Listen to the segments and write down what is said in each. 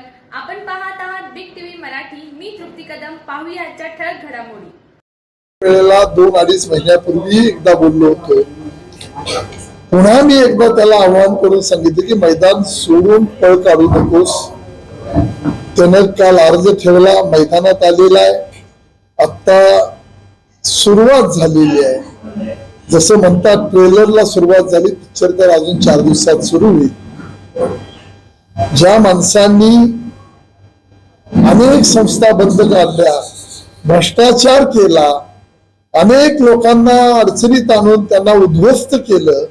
स्वागत आपण पाहत आहात बिग टीव्ही मराठी. मी तृप्ती कदम. पाहूया आजच्या ठळक घडामोडी. वेळेला दोन अडीच महिन्यापूर्वी एकदा बोललो होतो. पुन्हा मी एकदा त्याला आवाहन करून सांगितलं की मैदान सोडून पळ काढू नकोस. त्यानं काल अर्ज ठेवला मैदानात आलेला आहे. आता सुरुवात झालेली आहे. जसं म्हणतात ट्रेलरला सुरुवात झाली पिक्चर तर अजून चार दिवसात सुरू होईल. ज्या माणसांनी अनेक संस्था बंद काढल्या भ्रष्टाचार केला अनेक लोकांना अडचणीत आणून त्यांना उद्ध्वस्त केलं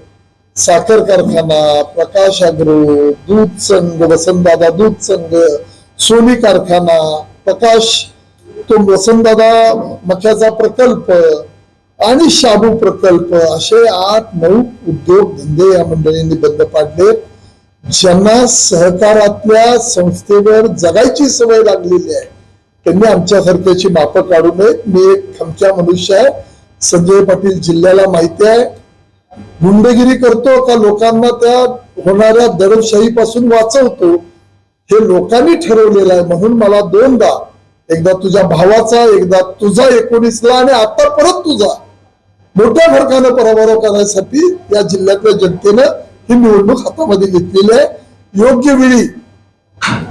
साखर कारखाना प्रकाश अग्रो दूध संघ वसंतदादा दूध संघ सोनी कारखाना प्रकाश तो वसंतदादा मक्याचा प्रकल्प आणि शाबू प्रकल्प असे आठ नऊ उद्योग धंदे या मंडळींनी बंद पाडले ज्यांना सहकारातल्या संस्थेवर जगायची सवय लागलेली आहे त्यांनी आमच्यासारख्याची मापं काढू नयेत. मी एक खमक्या मनुष्य आहे. संजय पाटील जिल्ह्याला माहिती आहे. गुंडगिरी करतो का लोकांना त्या होणाऱ्या दडपशाहीपासून वाचवतो हे लोकांनी ठरवलेलं आहे. म्हणून मला दोनदा एकदा तुझ्या भावाचा एकदा तुझा एकोणीसला आणि आता परत तुझा मोठ्या फरकानं पराभव करण्यासाठी या जिल्ह्यातल्या जनतेनं ही निवडणूक हातामध्ये घेतलेली आहे. योग्य वेळी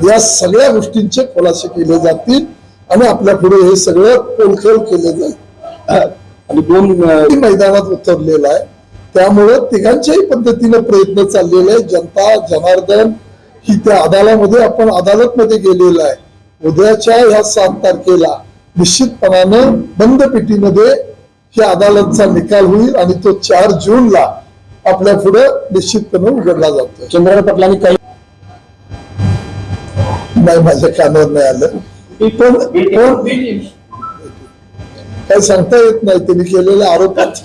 या सगळ्या गोष्टींचे खुलासे केले जातील आणि आपल्या पुढे हे सगळं पोलखेल केले जाईल. आणि दोन मैदानात उतरलेला आहे. त्यामुळं तिघांच्याही पद्धतीने प्रयत्न चाललेले आहे जनता जनार्दन ही त्या अदालतमध्ये आपण अदालतमध्ये गेलेला आहे. उद्याच्या ह्या सात तारखेला निश्चितपणानं बंद पेटीमध्ये ही अदालतचा निकाल होईल आणि तो चार जूनला आपल्या पुढे निश्चितपणे उघडला जातो चंद्रकांत पाटलांनी काही नाही माझ्या कानावर नाही आलं. पण पण काही सांगता येत नाही. त्यांनी केलेल्या आरोपात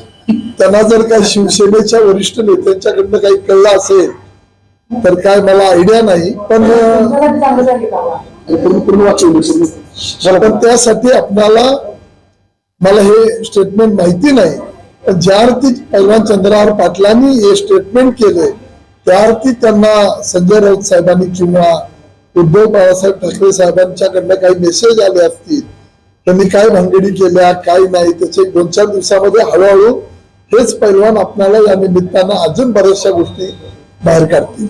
त्यांना जर काही शिवसेनेच्या वरिष्ठ नेत्यांच्याकडनं काही कळलं असेल तर काय मला आयडिया नाही. पण पण त्यासाठी आपल्याला मला हे स्टेटमेंट माहिती नाही. पण ज्या अर्थी पैलवान चंद्रहार पाटलांनी हे स्टेटमेंट केले त्या अर्थी त्यांना संजय राऊत साहेबांनी किंवा उद्धव बाळासाहेब ठाकरे साहेबांच्याकडनं काही मेसेज आले असतील? त्यांनी काय भानगडी केल्या काय नाही? त्याचे दोन चार दिवसामध्ये हळूहळू हेच पैलवान आपल्याला या निमित्तानं अजून बऱ्याचशा गोष्टी बाहेर काढतील.